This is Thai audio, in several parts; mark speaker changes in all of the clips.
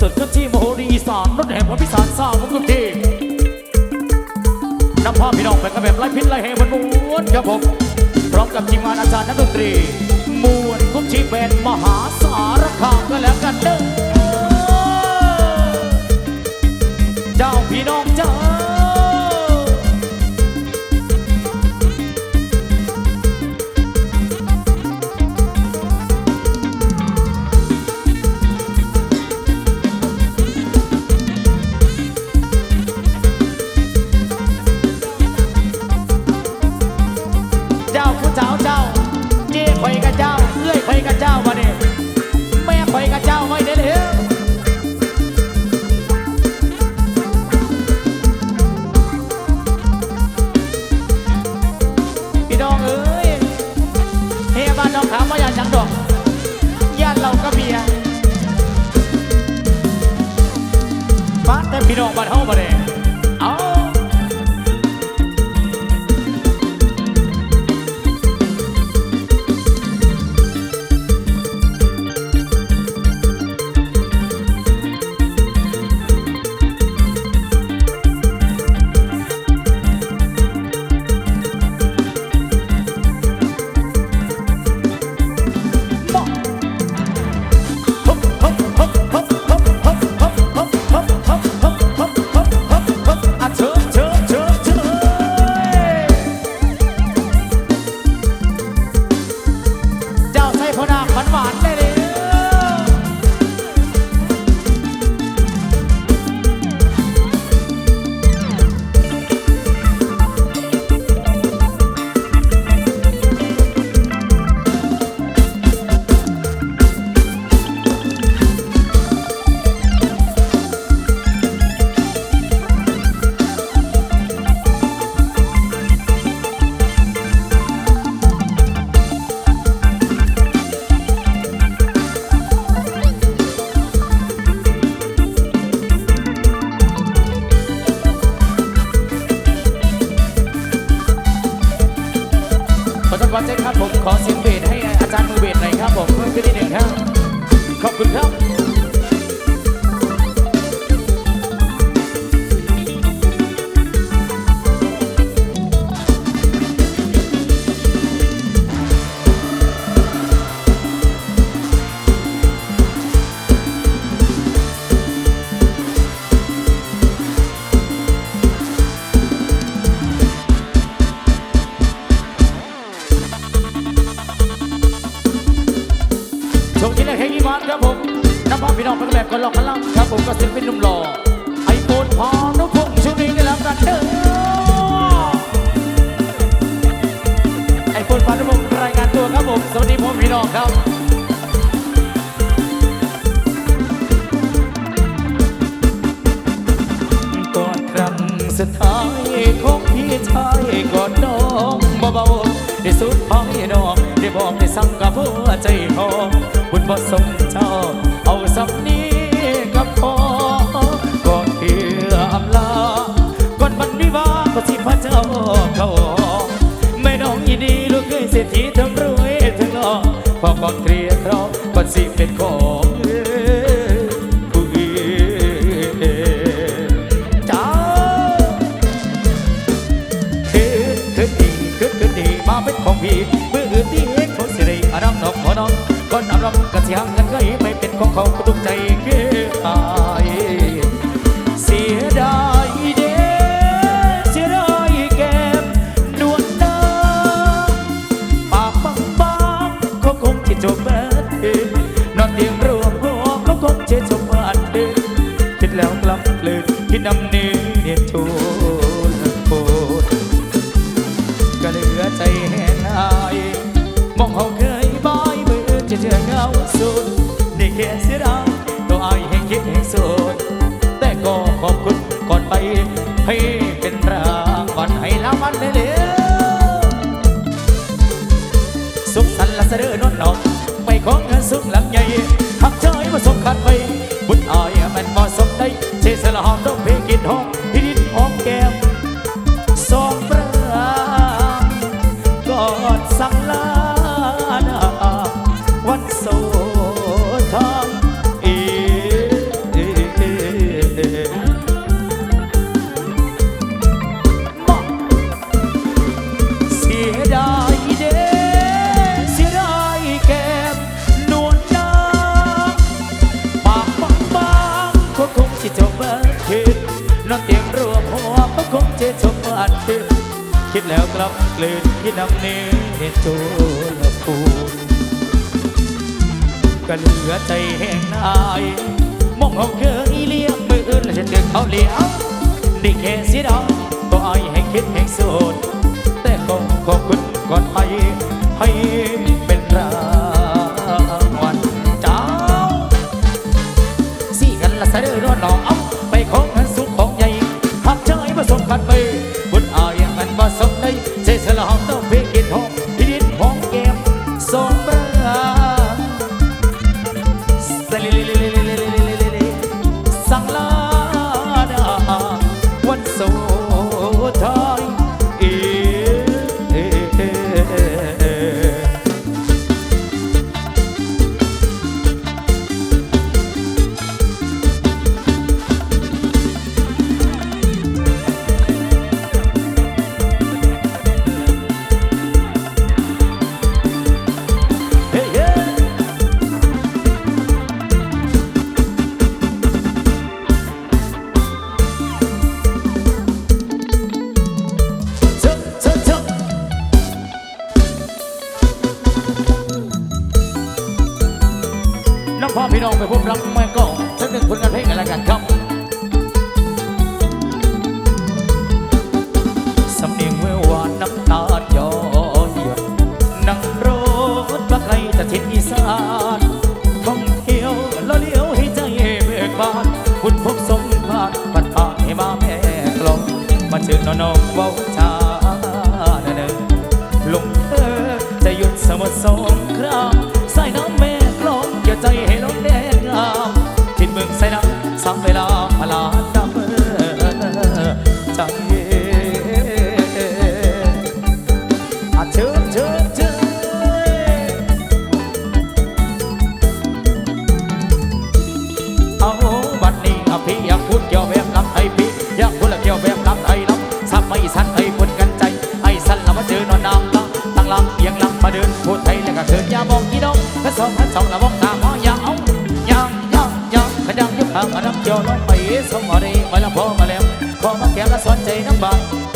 Speaker 1: สุดก็ที่มโหรีอีสานรถแห่พระพิสารสร้างมุกทีนำพาพี่น้องไปกันแบบไร้พิษไร้เหตุบนม้วนครับผมพร้อมกับทีมงานอาจารย์นักดนตรีมวนกุชีเป็นมหาสารคามก็แล้วกันเด้อเจ้าพี่น้องเจ้า ขอบ สุดท้ายของพี่ชายกอดน้องเบาๆได้สุดพ้อยน้องได้บอกได้สั่งกับหัวใจหอมบุญบ่สมเจ้า เอาสำนี้กับพอก่อนเพื่ออำลาก่อนวันวิวาก็สิพระเจ้าเขาแม่น้องยินดีลูกเคยเศรษฐีทั้งรวยทั้งหล่อพอก่อนเคลียร์ครอบก่อนสิเป็นขอ ที่ยงกันเคยไม่เป็นของเขาก็ตุกใจคือตายเสียดายเด้เสียดายแก้มนวลนางปากบางบางเขาคงจะจบแบบเดนอนเตียงรวมหัวเขาคงจะจบแบบเดิคิดแล้วกลับเลยคิดนำเนี ลให้รางวัลเลยสุขสันต์ละเสดอนนนองไม่ขอเงินสุขหลังใหญ่หักใจมาสมขัดไปบุญอายมันบ่สมได้เชสละหอมต้องเพลงกินหอม พ่อพี่น้องไปพบรักเม่ก็สักหนึ่งผลงานเพลงกันละกันครับสำเนียงเวววานน้ำตาหยอหยดนั่งรถปลาไกลตะทิศอีสานท่องเที่ยวล้วเลี้ยวให้ใจเบิกบานคุณพบสมบัติปัดผ่าให้มาแม่กลองมาเชิญน้องเว้าชาเนินลงเธอจะหยุดสมดสม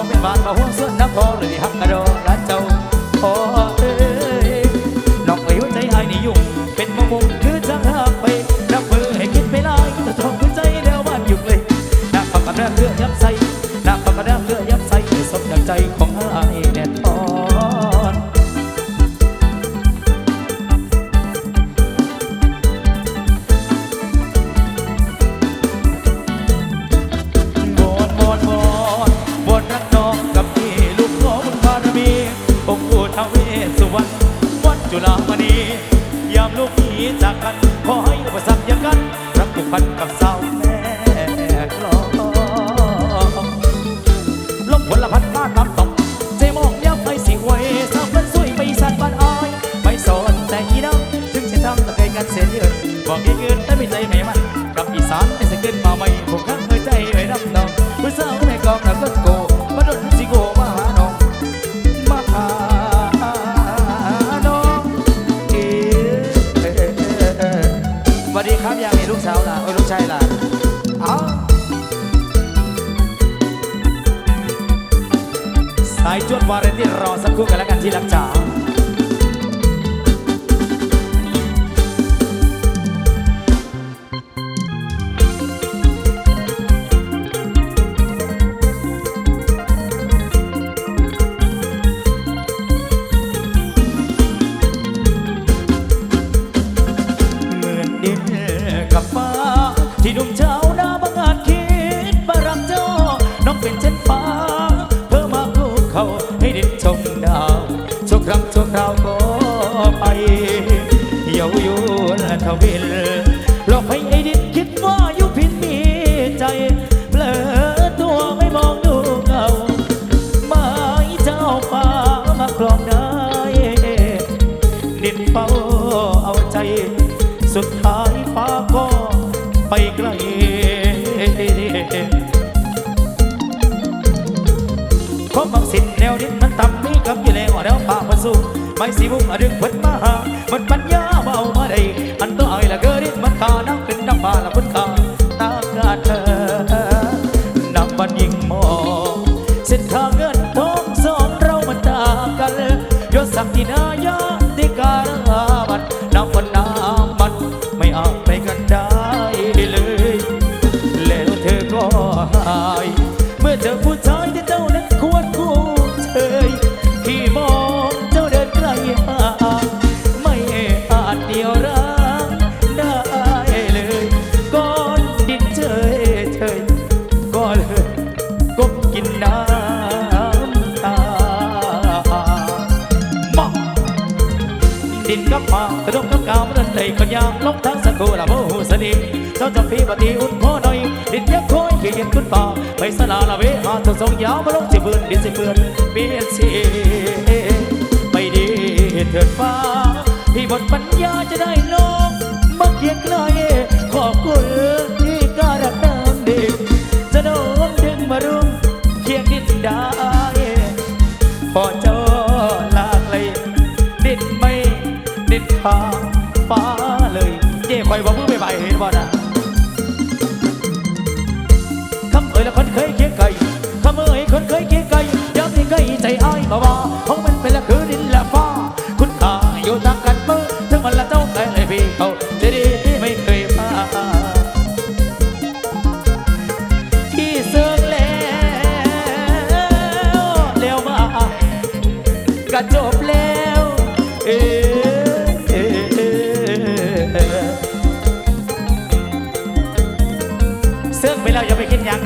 Speaker 1: ผมเป็นบานมาหู สายจวดวาเรนที่รอสักครู่กันแล้วกันที่รักจ๋า สุดท้ายฟ้าก็ไปไกลขอบังสิ่งแนวดิบมันตำนี้กับอยู่แล้วแล้วป่าพันสูไม่สิบุ้งดึกเพิ่นมาามันปัญญาเบามาได้อันตัวไอ้ละเกอริมันขานักเป็นน้ำป่าละพุทธาตากาเธอนำบันยิงมองเส้นทางเงินทองสองเรามันตากันโยสักที่นาย กันยางลบทั้งสักคู่ละโมโหสนิทเจ้าจำพี่ปฏิอุ่นพ่อหน่อยดินยักษ์คอยเขียนขึ้นฟ้าไปสลาละเวหาทุกทรงยาวมาลงสิบืนดินสิเปือนเบียดสีไปดีเถิดฟ้าที่หมดปัญญาจะได้น้อ บ่ไปไปเห็นบ่นะคำเอ่ยและคนเคยเคียงไก่คำเอ่ยคนเคยเคียงไก่ย้ำที่ใกล้ใจอ้ายมา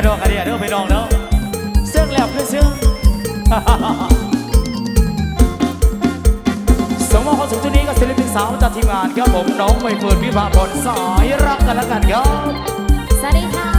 Speaker 1: กระดอกกระเดียเด้อไปลองเนาะเสื้อแล้วคือเสื่อสมมติเขาสุดจุดนี้ก็ศิลปินสาวจากทีมงานครับผมน้องใบเฟิร์นวิภาพรสายรักกันแล้วกันครับ
Speaker 2: สวัสดีค่ะ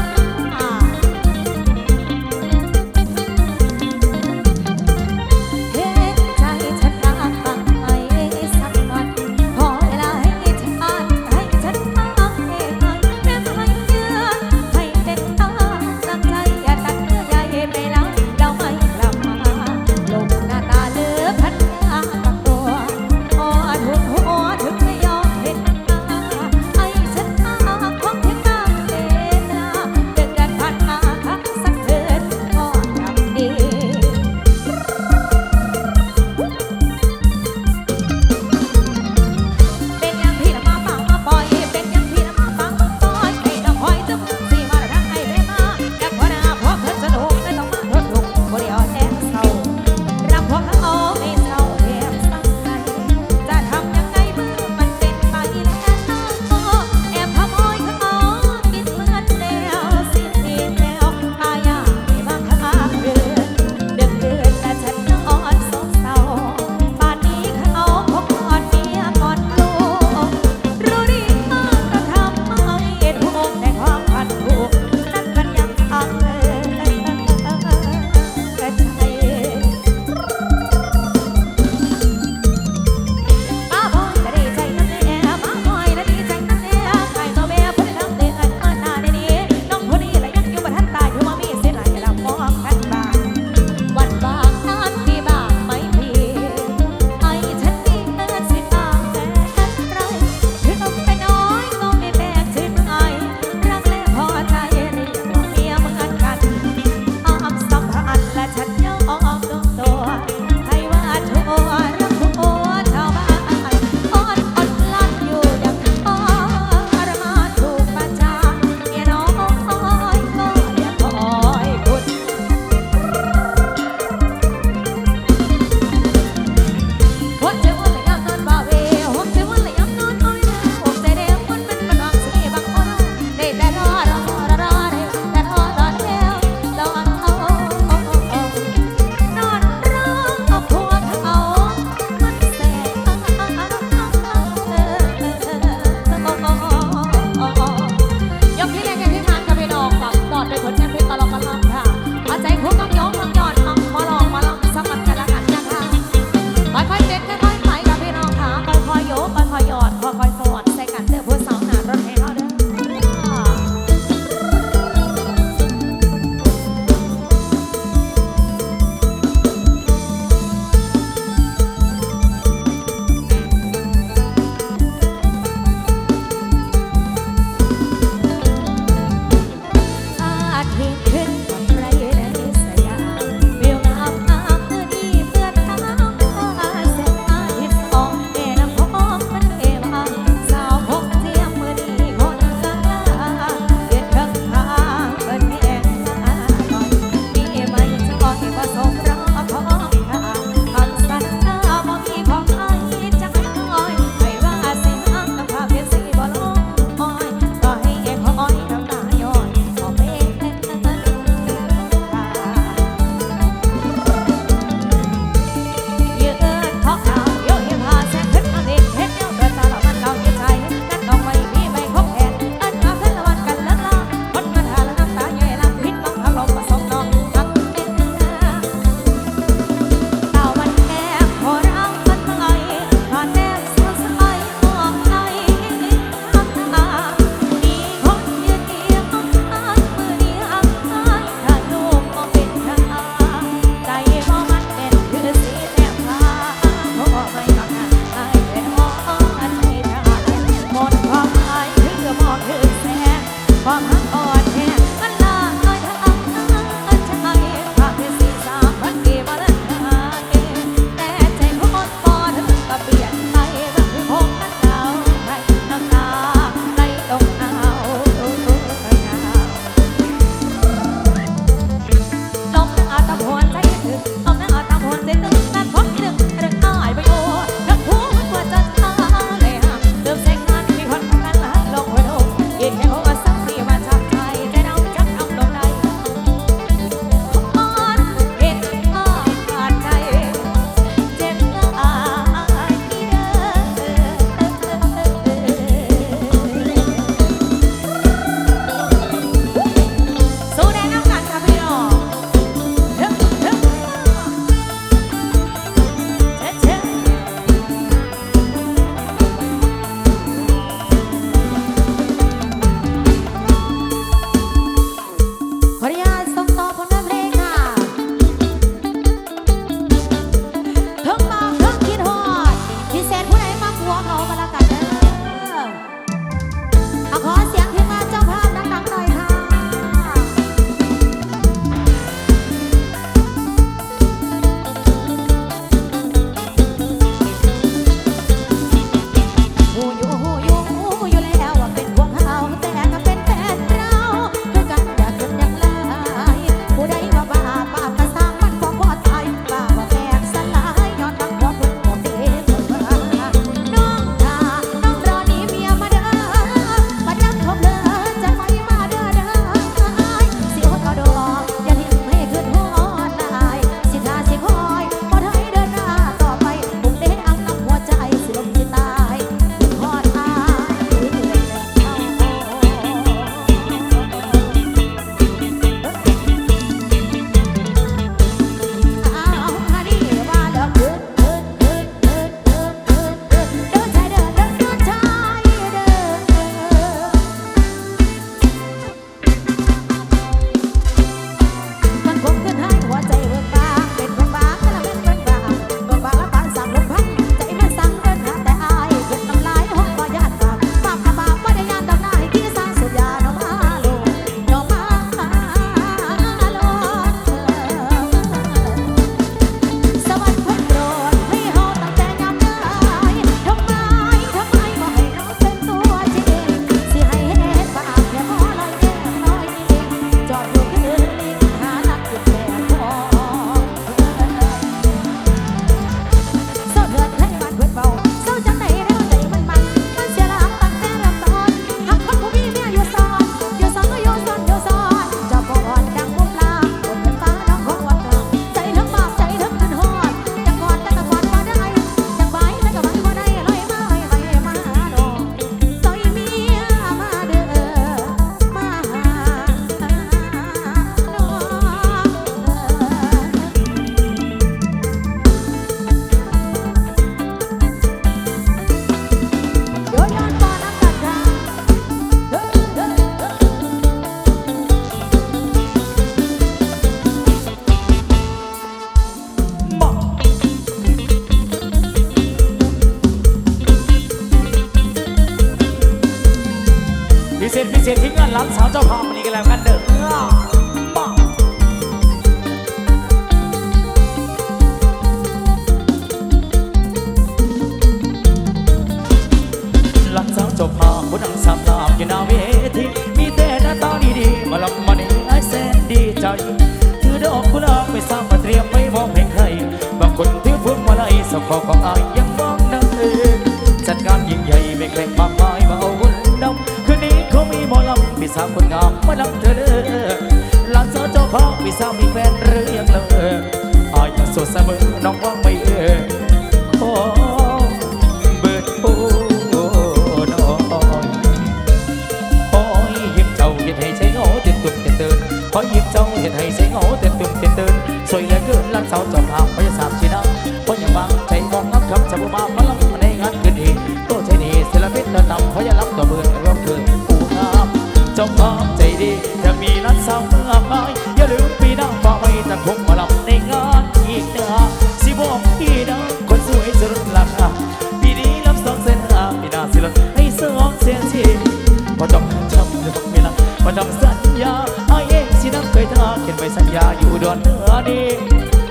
Speaker 2: มา
Speaker 1: ทำสัญญาไอเองสินั่งเคยทาเขียนไว้สัญญาอยู่ดอนเนื้อดี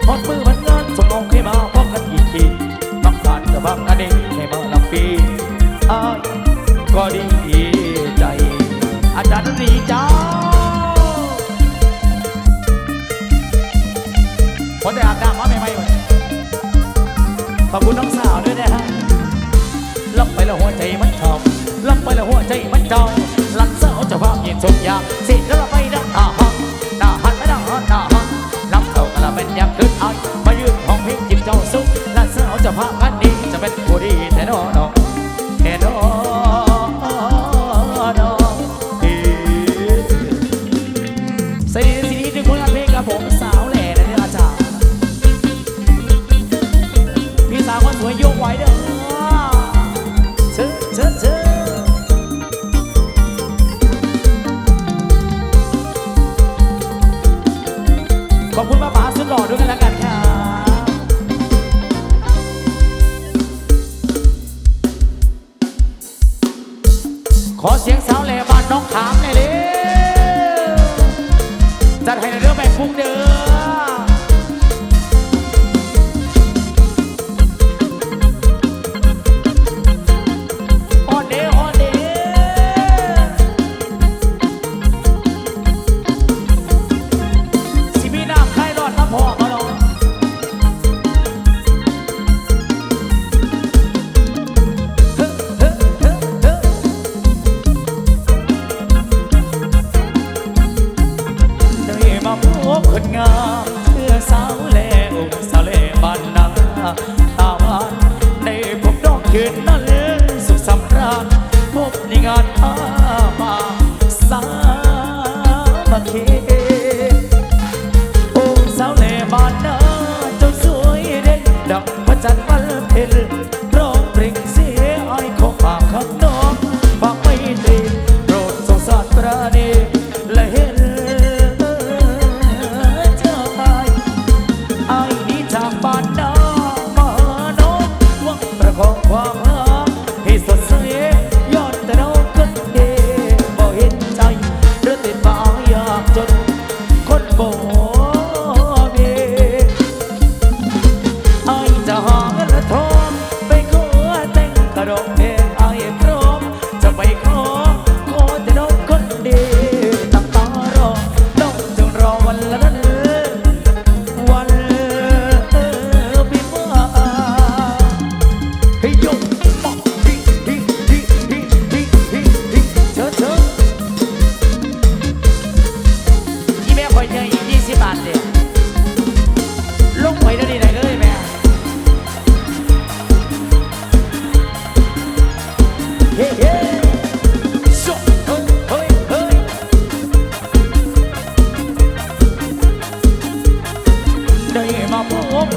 Speaker 1: ฮอดมือมันงานสมงองค์ให้มาพบกันอีกทีต้องการสะบากอันนี้ให้มาลำปีไอก็ดีใจ อาจารย์ดีจ้าคนได้อาบน้ำมาใหม่ๆวันขอบคุณน้องสาวด้วยนะฮะลับไปแล้วหัวใจมันจอบลับไปแล้วหัวใจมันจอง 年重阳，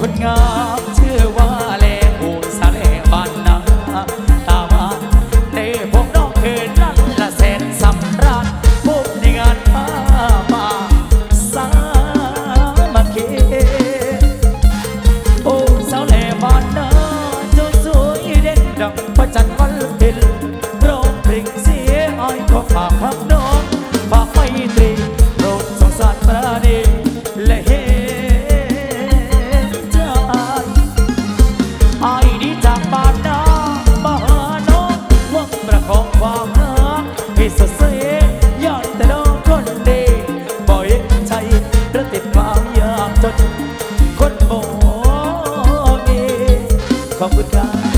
Speaker 1: ดงาม ขอบคุณครับ